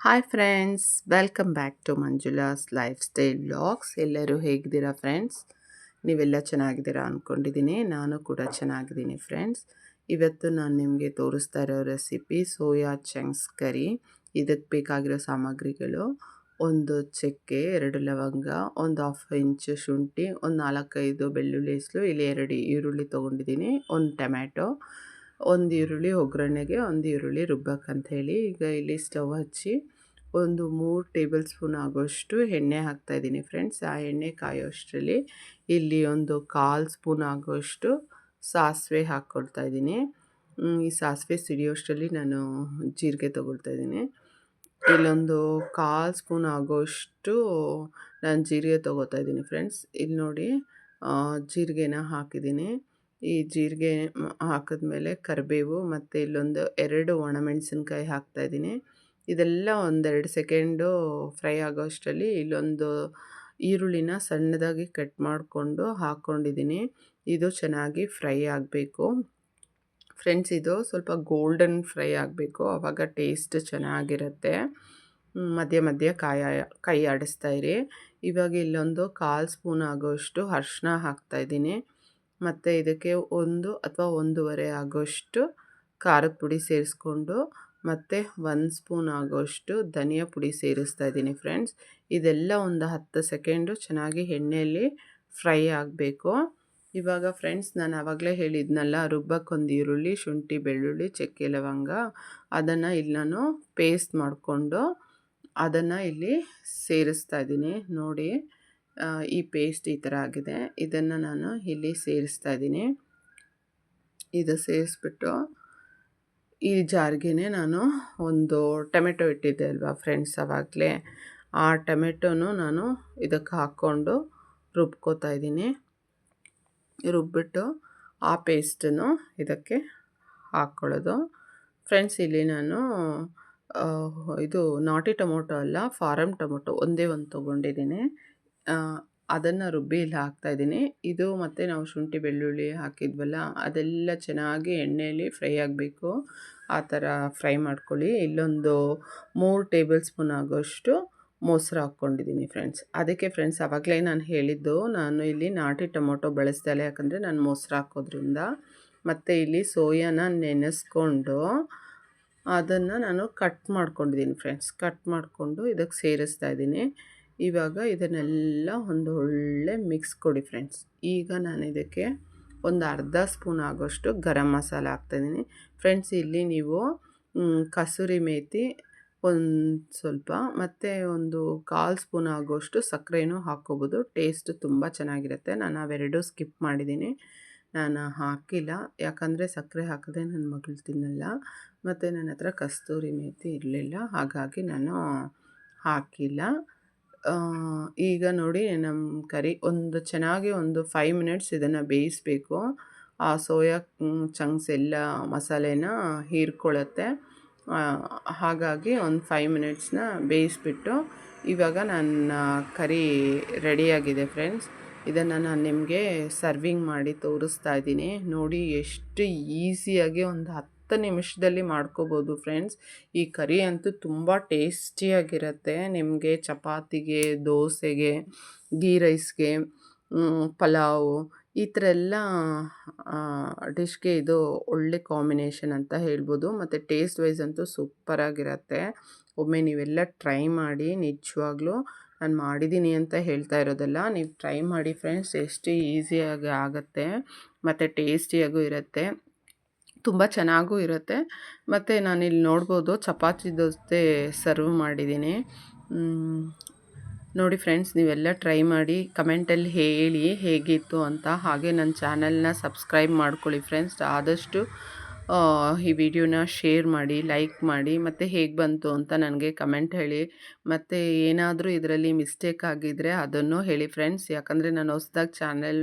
Hi friends welcome back to Manjula's lifestyle vlogs ಎಲ್ಲರೂ ಹೇಗಿದ್ದೀರಾ friends ನೀವೆಲ್ಲ ಚೆನ್ನಾಗಿದ್ದೀರಾ ಅಂದ್ಕೊಂಡಿದ್ದೀನಿ ನಾನು ಕೂಡ ಚೆನ್ನಾಗಿದ್ದೀನಿ ಫ್ರೆಂಡ್ಸ್ ಇವತ್ತು ನಾನು ನಿಮಗೆ ತೋರಿಸ್ತಾ ಇರೋ ರೆಸಿಪಿ ಸೋಯಾ ಚಂಕ್ಸ್ ಕರಿ. ಇದಕ್ಕೆ ಬೇಕಾಗಿರೋ ಸಾಮಗ್ರಿಗಳು, ಒಂದು ಚಕ್ಕೆ, ಎರಡು ಲವಂಗ, ಒಂದು ಹಾಫ್ ಇಂಚು ಶುಂಠಿ, ಒಂದು ನಾಲ್ಕೈದು ಬೆಳ್ಳುಳ್ಳಿ ಹೆಸಲು ಇಲ್ಲಿ ಎರಡು ಈರುಳ್ಳಿ ತೊಗೊಂಡಿದ್ದೀನಿ, ಒಂದು ಟೊಮ್ಯಾಟೊ. ಒಂದು ಈರುಳ್ಳಿ, ಒಗ್ಗರಣೆಗೆ ಒಂದು ಈರುಳ್ಳಿ ರುಬ್ಬಕ್ಕಂತ ಹೇಳಿ ಈಗ ಇಲ್ಲಿ ಸ್ಟವ್ ಹಚ್ಚಿ ಒಂದು ಮೂರು ಟೇಬಲ್ ಸ್ಪೂನ್ ಆಗೋಷ್ಟು ಎಣ್ಣೆ ಹಾಕ್ತಾಯಿದ್ದೀನಿ ಫ್ರೆಂಡ್ಸ್. ಆ ಎಣ್ಣೆ ಕಾಯೋಷ್ಟರಲ್ಲಿ ಇಲ್ಲಿ ಒಂದು ಕಾಲು ಸ್ಪೂನ್ ಆಗೋಷ್ಟು ಸಾಸಿವೆ ಹಾಕ್ಕೊಳ್ತಾ ಇದ್ದೀನಿ. ಈ ಸಾಸಿವೆ ಸಿಡಿಯೋಷ್ಟರಲ್ಲಿ ನಾನು ಜೀರಿಗೆ ತೊಗೊಳ್ತಾ ಇದ್ದೀನಿ. ಇಲ್ಲೊಂದು ಕಾಲು ಸ್ಪೂನ್ ಆಗೋಷ್ಟು ನಾನು ಜೀರಿಗೆ ತೊಗೋತಾ ಇದ್ದೀನಿ ಫ್ರೆಂಡ್ಸ್. ಇಲ್ಲಿ ನೋಡಿ ಜೀರಿಗೆನ ಹಾಕಿದ್ದೀನಿ. ಈ ಜೀರಿಗೆ ಹಾಕಿದ್ಮೇಲೆ ಕರಿಬೇವು ಮತ್ತು ಇಲ್ಲೊಂದು ಎರಡು ಒಣಮೆಣಸಿನ್ಕಾಯಿ ಹಾಕ್ತಾಯಿದ್ದೀನಿ ಇದೆಲ್ಲ ಒಂದೆರಡು ಸೆಕೆಂಡು ಫ್ರೈ ಆಗೋಷ್ಟರಲ್ಲಿ ಇಲ್ಲೊಂದು ಈರುಳ್ಳಿನ ಸಣ್ಣದಾಗಿ ಕಟ್ ಮಾಡಿಕೊಂಡು ಹಾಕ್ಕೊಂಡಿದ್ದೀನಿ ಇದು ಚೆನ್ನಾಗಿ ಫ್ರೈ ಆಗಬೇಕು. ಫ್ರೆಂಡ್ಸ್, ಇದು ಸ್ವಲ್ಪ ಗೋಲ್ಡನ್ ಫ್ರೈ ಆಗಬೇಕು. ಆವಾಗ ಟೇಸ್ಟ್ ಚೆನ್ನಾಗಿರುತ್ತೆ. ಮಧ್ಯ ಮಧ್ಯ ಕಾಯ ಕೈ ಆಡಿಸ್ತಾ ಇರಿ. ಇವಾಗ ಇಲ್ಲೊಂದು ಕಾಲು ಸ್ಪೂನ್ ಆಗೋಷ್ಟು ಅರ್ಶಿನ ಹಾಕ್ತಾಯಿದ್ದೀನಿ ಮತ್ತು ಇದಕ್ಕೆ ಒಂದು ಅಥವಾ ಒಂದೂವರೆ ಆಗೋಷ್ಟು ಖಾರದ ಪುಡಿ ಸೇರಿಸ್ಕೊಂಡು ಮತ್ತು ಒಂದು ಸ್ಪೂನ್ ಆಗೋಷ್ಟು ಧನಿಯಾ ಪುಡಿ ಸೇರಿಸ್ತಾ ಇದ್ದೀನಿ ಫ್ರೆಂಡ್ಸ್ ಇದೆಲ್ಲ ಒಂದು ಹತ್ತು ಸೆಕೆಂಡು ಚೆನ್ನಾಗಿ ಎಣ್ಣೆಯಲ್ಲಿ ಫ್ರೈ ಆಗಬೇಕು. ಇವಾಗ ಫ್ರೆಂಡ್ಸ್ ನಾನು ಆವಾಗಲೇ ಹೇಳಿದ್ನಲ್ಲ ರುಬ್ಬಕ್ಕೊಂದು ಈರುಳ್ಳಿ, ಶುಂಠಿ, ಬೆಳ್ಳುಳ್ಳಿ, ಚಕ್ಕೆ, ಲವಂಗ, ಅದನ್ನು ಇಲ್ಲಿ ನಾನು ಪೇಸ್ಟ್ ಮಾಡಿಕೊಂಡು ಅದನ್ನು ಇಲ್ಲಿ ಸೇರಿಸ್ತಾ ಇದ್ದೀನಿ. ನೋಡಿ. ಈ ಪೇಸ್ಟ್ ಈ ಥರ ಆಗಿದೆ. ಇದನ್ನು ನಾನು ಇಲ್ಲಿ ಸೇರಿಸ್ತಾ ಇದ್ದೀನಿ. ಇದು ಸೇರಿಸ್ಬಿಟ್ಟು ಈ ಜಾರ್ಗೆ ನಾನು ಒಂದು ಟೊಮೆಟೊ ಇಟ್ಟಿದ್ದೆ ಅಲ್ವಾ ಫ್ರೆಂಡ್ಸ್ ಆವಾಗಲೇ ಆ ಟೊಮೆಟೊನು ನಾನು ಇದಕ್ಕೆ ಹಾಕ್ಕೊಂಡು ರುಬ್ಕೋತಾ ಇದ್ದೀನಿ. ರುಬ್ಬಿಟ್ಟು ಆ ಪೇಸ್ಟನ್ನು ಇದಕ್ಕೆ ಹಾಕ್ಕೊಳ್ಳೋದು ಫ್ರೆಂಡ್ಸ್ ಇಲ್ಲಿ ನಾನು ಇದು ನಾಟಿ ಟೊಮೊಟೊ ಅಲ್ಲ ಫಾರಮ್ ಟೊಮೊಟೊ ಒಂದೇ ಒಂದು ತೊಗೊಂಡಿದ್ದೀನಿ. ಅದನ್ನು ರುಬ್ಬಿ ಹಾಕ್ತಾ ಇದ್ದೀನಿ. ಇದು ಮತ್ತು ನಾವು ಶುಂಠಿ, ಬೆಳ್ಳುಳ್ಳಿ ಹಾಕಿದ್ವಲ್ಲ, ಅದೆಲ್ಲ ಚೆನ್ನಾಗಿ ಎಣ್ಣೆಯಲ್ಲಿ ಫ್ರೈ ಆಗಬೇಕು. ಆ ಥರ ಫ್ರೈ ಮಾಡ್ಕೊಳ್ಳಿ. ಇಲ್ಲೊಂದು ಮೂರು ಟೇಬಲ್ ಸ್ಪೂನ್ ಆಗೋಷ್ಟು ಮೊಸರು ಹಾಕ್ಕೊಂಡಿದ್ದೀನಿ ಫ್ರೆಂಡ್ಸ್. ಅದಕ್ಕೆ ಫ್ರೆಂಡ್ಸ್, ಆವಾಗಲೇ ನಾನು ಹೇಳಿದ್ದು, ನಾನು ಇಲ್ಲಿ ನಾಟಿ ಟೊಮೊಟೊ ಬಳಸ್ತಾಳೆ ಯಾಕಂದರೆ ನಾನು ಮೊಸರು ಹಾಕೋದ್ರಿಂದ. ಮತ್ತು ಇಲ್ಲಿ ಸೋಯಾನ ನೆನೆಸ್ಕೊಂಡು ಅದನ್ನು ನಾನು ಕಟ್ ಮಾಡ್ಕೊಂಡಿದ್ದೀನಿ ಫ್ರೆಂಡ್ಸ್. ಕಟ್ ಮಾಡಿಕೊಂಡು ಇದಕ್ಕೆ ಸೇರಿಸ್ತಾ ಇದ್ದೀನಿ. ಇವಾಗ ಇದನ್ನೆಲ್ಲ ಒಂದು ಒಳ್ಳೆ ಮಿಕ್ಸ್ ಕೊಡಿ ಫ್ರೆಂಡ್ಸ್ ಈಗ ನಾನು ಇದಕ್ಕೆ ಒಂದು ಅರ್ಧ ಸ್ಪೂನ್ ಆಗೋಷ್ಟು ಗರಂ ಮಸಾಲ ಹಾಕ್ತಾಯಿದ್ದೀನಿ ಫ್ರೆಂಡ್ಸ್ ಇಲ್ಲಿ ನೀವು ಕಸೂರಿ ಮೇಥಿ ಒಂದು ಸ್ವಲ್ಪ ಮತ್ತು ಒಂದು ಕಾಲು ಸ್ಪೂನ್ ಆಗೋಷ್ಟು ಸಕ್ಕರೆನೂ ಹಾಕ್ಕೋಬೋದು. ಟೇಸ್ಟ್ ತುಂಬ ಚೆನ್ನಾಗಿರುತ್ತೆ. ನಾನು ಅವೆರಡೂ ಸ್ಕಿಪ್ ಮಾಡಿದ್ದೀನಿ. ನಾನು ಹಾಕಿಲ್ಲ. ಯಾಕಂದರೆ ಸಕ್ಕರೆ ಹಾಕಿದ್ರೆ ನನ್ನ ಮಗಳು ತಿನ್ನಲ್ಲ. ಮತ್ತು ನನ್ನ ಹತ್ರ ಕಸ್ತೂರಿ ಮೇತಿ ಇರಲಿಲ್ಲ. ಹಾಗಾಗಿ ನಾನು ಹಾಕಿಲ್ಲ. ಈಗ ನೋಡಿ ನಮ್ಮ ಕರಿ ಒಂದು ಚೆನ್ನಾಗಿ ಒಂದು ಫೈವ್ ಮಿನಿಟ್ಸ್ ಇದನ್ನು ಬೇಯಿಸಬೇಕು. ಆ ಸೋಯಾ ಚಂಕ್ಸ್ ಎಲ್ಲ ಮಸಾಲೆನ ಹೀರ್ಕೊಳ್ಳುತ್ತೆ. ಹಾಗಾಗಿ ಒಂದು ಫೈವ್ ಮಿನಿಟ್ಸ್ನ ಬೇಯಿಸ್ಬಿಟ್ಟು ಇವಾಗ ನನ್ನ ಕರಿ ರೆಡಿಯಾಗಿದೆ ಫ್ರೆಂಡ್ಸ್ ಇದನ್ನು ನಾನು ನಿಮಗೆ ಸರ್ವಿಂಗ್ ಮಾಡಿ ತೋರಿಸ್ತಾ ಇದ್ದೀನಿ. ನೋಡಿ ಎಷ್ಟು ಈಸಿಯಾಗಿ ಒಂದು ಹತ್ತು ನಿಮಿಷದಲ್ಲಿ ಮಾಡ್ಕೋಬೋದು ಫ್ರೆಂಡ್ಸ್ ಈ ಕರಿ ಅಂತೂ ತುಂಬ ಟೇಸ್ಟಿಯಾಗಿರುತ್ತೆ ನಿಮಗೆ ಚಪಾತಿಗೆ, ದೋಸೆಗೆ ಗೀ ರೈಸ್ಗೆ ಪಲಾವು ಈ ಥರ ಎಲ್ಲ ಡಿಶ್ಗೆ ಇದು ಒಳ್ಳೆ ಕಾಂಬಿನೇಷನ್ ಅಂತ ಹೇಳ್ಬೋದು. ಮತ್ತು ಟೇಸ್ಟ್ ವೈಸ್ ಅಂತೂ ಸೂಪರಾಗಿರುತ್ತೆ ಒಮ್ಮೆ ನೀವೆಲ್ಲ ಟ್ರೈ ಮಾಡಿ, ನಿಜವಾಗ್ಲೂ ನಾನು ಮಾಡಿದ್ದೀನಿ ಅಂತ ಹೇಳ್ತಾ ಇರೋದಲ್ಲ, ನೀವು ಟ್ರೈ ಮಾಡಿ ಫ್ರೆಂಡ್ಸ್ ಎಷ್ಟು ಈಸಿಯಾಗಿ ಆಗುತ್ತೆ. ಮತ್ತು ಟೇಸ್ಟಿಯಾಗೂ ಇರುತ್ತೆ. ತುಂಬ ಚೆನ್ನಾಗೂ ಇರುತ್ತೆ. ಮತ್ತು ನಾನಿಲ್ಲಿ ನೋಡ್ಬೋದು ಚಪಾತಿ ದೋಸೆ ಸರ್ವ್ ಮಾಡಿದ್ದೀನಿ. ನೋಡಿ ಫ್ರೆಂಡ್ಸ್, ನೀವೆಲ್ಲ ಟ್ರೈ ಮಾಡಿ ಕಮೆಂಟಲ್ಲಿ ಹೇಳಿ ಹೇಗಿತ್ತು ಅಂತ ಹಾಗೆ ನನ್ನ ಚಾನಲ್ನ ಸಬ್ಸ್ಕ್ರೈಬ್ ಮಾಡ್ಕೊಳ್ಳಿ ಫ್ರೆಂಡ್ಸ್. ಆದಷ್ಟು ಈ ವಿಡಿಯೋನ ಶೇರ್ ಮಾಡಿ, ಲೈಕ್ ಮಾಡಿ, ಮತ್ತು ಹೇಗೆ ಬಂತು ಅಂತ ನನಗೆ ಕಮೆಂಟ್ ಹೇಳಿ. ಮತ್ತು ಏನಾದರೂ ಇದರಲ್ಲಿ ಮಿಸ್ಟೇಕ್ ಆಗಿದ್ದರೆ ಅದನ್ನು ಹೇಳಿ ಫ್ರೆಂಡ್ಸ್. ಯಾಕಂದರೆ ನಾನು ಹೊಸ್ದಾಗಿ ಚಾನೆಲ್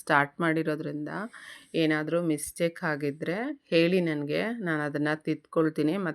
ಸ್ಟಾರ್ಟ್ ಮಾಡಿರೋದ್ರಿಂದ ಏನಾದರೂ ಮಿಸ್ಟೇಕ್ ಆಗಿದ್ದರೆ ಹೇಳಿ ನನಗೆ. ನಾನು ಅದನ್ನು ತಿದ್ಕೊಳ್ತೀನಿ. ಮತ್ತು